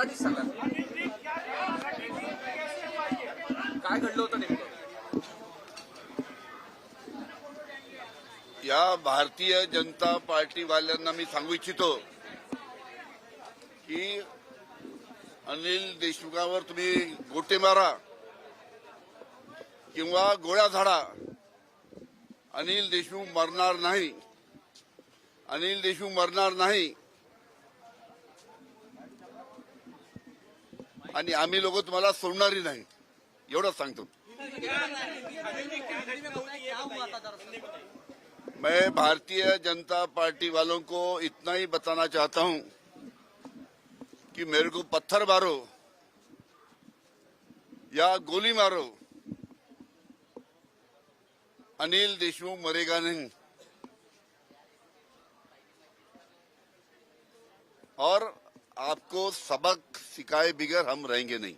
मराठी सांगा. काय घडलं होतं नेमकं? या भारतीय जनता पार्टीवाल्यांना मी सांगू इच्छितो की अनिल देशमुखावर तुम्ही गोटे मारा किंवा गोळ्या झाडा. अनिल देशमुख मरणार नाही. अनिल देशमुख मरणार नाही. आम्ही लोक तुम्हाला सोडणारही नाही. एवढंच सांगतो. मैं भारतीय जनता पार्टी वालों को इतना ही बताना चाहता हूँ कि मेरे को पत्थर मारो या गोली मारो। अनिल देशमुख मरेगा नहीं। और आपको सबक सिखाए बिगर हम रहेंगे नहीं।